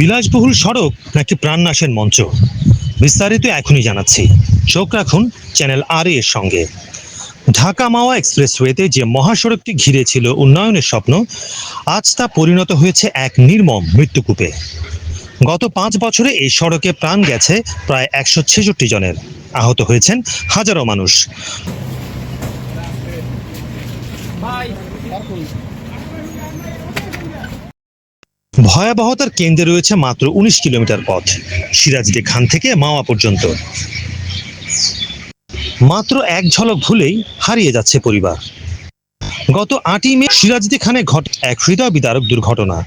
বিলাসবহুল সড়ক নাকি প্রাণনাশের মঞ্চ? বিস্তারিত এখনই জানাচ্ছি। চোখ রাখুন চ্যানেল আর এর সঙ্গে। ঢাকা মাওয়া এক্সপ্রেসওয়েতে যে মহাসড়কটি ঘিরে ছিল উন্নয়নের স্বপ্ন, আজ তা পরিণত হয়েছে এক নির্মম মৃত্যুকূপে। গত পাঁচ বছরে এই সড়কে প্রাণ গেছে প্রায় একশো ছেষট্টি জনের। আহত হয়েছেন হাজারো মানুষ। ভয়াবহতার কেন্দ্রে রয়েছে মাত্র উনিশ কিলোমিটার পথ। সিরাজদি খান থেকে মাওয়া পর্যন্ত। মাত্র এক ঝলক ভুলেই হারিয়ে যাচ্ছে পরিবার। গত আটই মে সিরাজদি খানে ঘট এক হৃদয় বিদারক দুর্ঘটনা।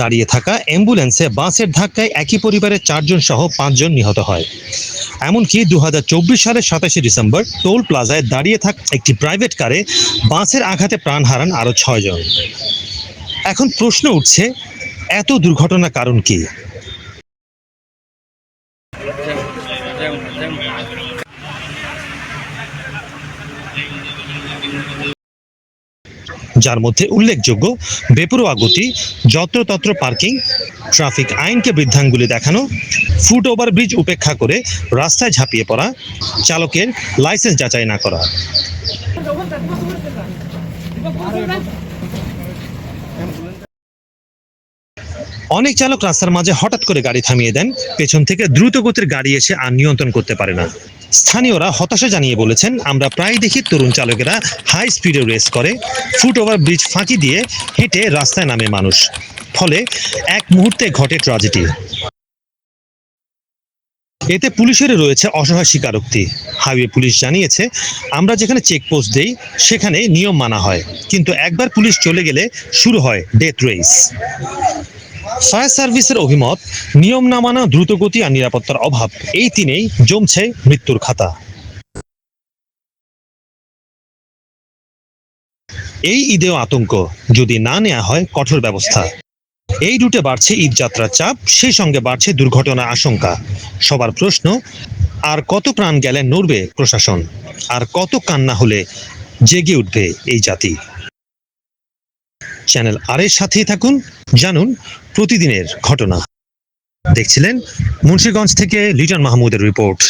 দাঁড়িয়ে থাকা অ্যাম্বুলেন্সে বাসের ধাক্কায় একই পরিবারের চারজন সহ পাঁচজন নিহত হয়। এমনকি দু হাজার চব্বিশ সালের সাতাশে ডিসেম্বর টোল প্লাজায় দাঁড়িয়ে থাকা একটি প্রাইভেট কারে বাসের আঘাতে প্রাণ হারান আরও ছয়জন এখন প্রশ্ন উঠছে, এত দুর্ঘটনা কারণ কি? যার মধ্যে উল্লেখযোগ্য বেপরোয়া গতি, যত্রতত্র পার্কিং, ট্রাফিক আইনকে বৃদ্ধাঙ্গুলি দেখানো, ফুট ওভার ব্রিজ উপেক্ষা করে রাস্তায় ঝাঁপিয়ে পড়া, চালকের লাইসেন্স যাচাই না করা। অনেক চালক রাস্তার মাঝে হঠাৎ করে গাড়ি থামিয়ে দেন, পেছন থেকে দ্রুত গতির গাড়ি এসে আর নিয়ন্ত্রণ করতে পারে না। স্থানীয়রা হতাশা জানিয়ে বলেছেন, আমরা প্রায় দেখি তরুণ চালকেরা হাই স্পিডে রেস করে ফুট ওভার ব্রিজ ফাঁকি দিয়ে হেঁটে রাস্তায় নামে মানুষ। ফলে এক মুহূর্তে ঘটে ট্রাজেডি এতে পুলিশের রয়েছে অসহায় স্বীকারোক্তি। হাইওয়ে পুলিশ জানিয়েছে, আমরা যেখানে চেকপোস্ট দেই, সেখানে নিয়ম মানা হয়। কিন্তু একবার পুলিশ চলে গেলে শুরু হয় ডেথ রেস ফায়ার সার্ভিসের অভিমত, নিয়ম না মানা দ্রুতগতি আর নিরাপত্তার অভাব। এই তিনেই জমছে মৃত্যুর খাতা। এই ঈদেও আতঙ্ক, যদি না নেওয়া হয় কঠোর ব্যবস্থা। এই রুটে বাড়ছে ঈদযাত্রার চাপ, সেই সঙ্গে বাড়ছে দুর্ঘটনা আশঙ্কা। সবার প্রশ্ন, আর কত প্রাণ গেলে নড়বে প্রশাসন? আর কত কান্না হলে জেগে উঠবে এই জাতি? চ্যানেল আর এর সাথেই থাকুন জানুন প্রতিদিনের ঘটনা। দেখছিলেন মুন্সিগঞ্জ থেকে লিটন মাহমুদের রিপোর্ট।